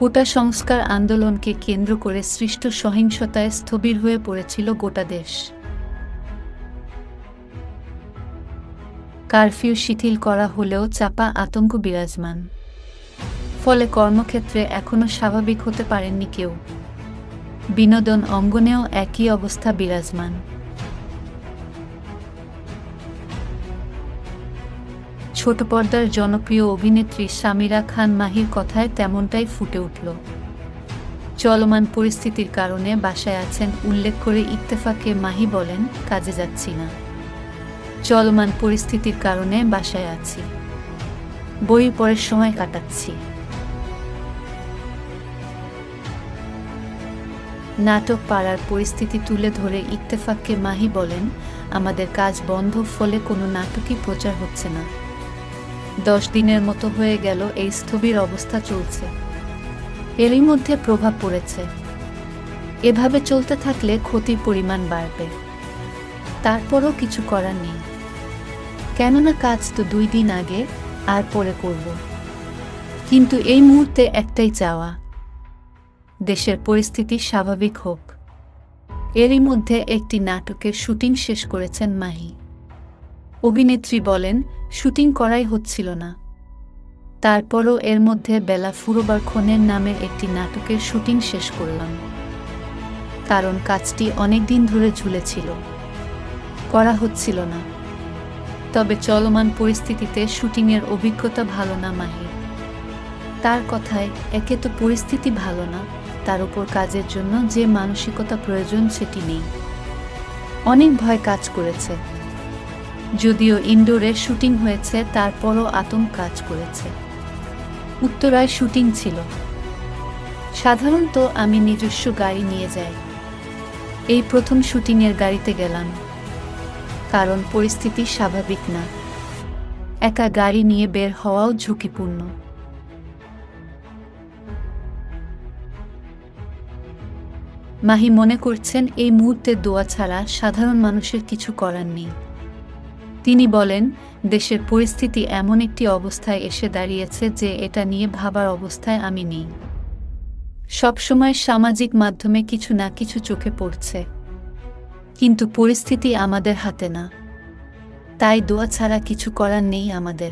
কোটা সংস্কার আন্দোলনকে কেন্দ্র করে সৃষ্ট সহিংসতায় স্থবির হয়ে পড়েছিল গোটা দেশ। কারফিউ শিথিল করা হলেও চাপা আতঙ্ক বিরাজমান। ফলে কর্মক্ষেত্রে এখনও স্বাভাবিক হতে পারেননি কেউ। বিনোদন অঙ্গনেও একই অবস্থা বিরাজমান। ছোট পর্দার জনপ্রিয় অভিনেত্রী সামিরা খান মাহির কথায় তেমনটাই ফুটে উঠল। চলমান পরিস্থিতির কারণে বাসায় আছেন উল্লেখ করে ইত্তেফাকে মাহি বলেন, কাজে যাচ্ছি না। চলমান পরিস্থিতির কারণে বাসায় আছি। বই পড়ার সময় কাটাচ্ছি। নাটক পাড়ার পরিস্থিতি তুলে ধরে ইত্তেফাককে মাহি বলেন, আমাদের কাজ বন্ধ, ফলে কোনো নাটকই প্রচার হচ্ছে না। দশ দিনের মতো হয়ে গেল এই স্থবির অবস্থা চলছে। এরই মধ্যে প্রভাব পড়েছে। এভাবে চলতে থাকলে ক্ষতির পরিমাণ বাড়বে। তারপরও কিছু করার নেই। কেননা কাজ তো দুই দিন আগে আর পরে করব। কিন্তু এই মুহূর্তে একটাই চাওয়া। দেশের পরিস্থিতি স্বাভাবিক হোক। এরই মধ্যে একটি নাটকের শুটিং শেষ করেছেন মাহি। অভিনেত্রী বলেন, শুটিং করাই হচ্ছিল না। তারপরও এর মধ্যে বেলা ফুরোবার ক্ষণের নামে একটি নাটকের শুটিং শেষ করলাম। কারণ কাজটি অনেক দিন ধরে ঝুলেছিল। করা হচ্ছিল না। তবে চলমান পরিস্থিতিতে শুটিংয়ের অভিজ্ঞতা ভালো না মাহির তার কথায়, একে তো পরিস্থিতি ভালো না, তার উপর কাজের জন্য যে মানসিকতা প্রয়োজন সেটি নেই। অনেক ভয় কাজ করেছে। যদিও ইনডোরে শুটিং হয়েছে, তারপরও আতঙ্ক কাজ করেছে। উত্তরায় শুটিং ছিল। সাধারণত আমি নিজস্ব গাড়ি নিয়ে যাই। এই প্রথম শুটিংয়ের গাড়িতে গেলাম। কারণ পরিস্থিতি স্বাভাবিক না। একা গাড়ি নিয়ে বের হওয়াও ঝুঁকিপূর্ণ। মাহি মনে করছেন, এই মুহূর্তে দোয়া ছাড়া সাধারণ মানুষের কিছু করার নেই। তিনি বলেন, দেশের পরিস্থিতি এমন একটি অবস্থায় এসে দাঁড়িয়েছে যে এটা নিয়ে ভাবার অবস্থায় আমি নেই। সবসময় সামাজিক মাধ্যমে কিছু না কিছু চোখে পড়ছে। কিন্তু পরিস্থিতি আমাদের হাতে না। তাই দোয়া ছাড়া কিছু করার নেই আমাদের।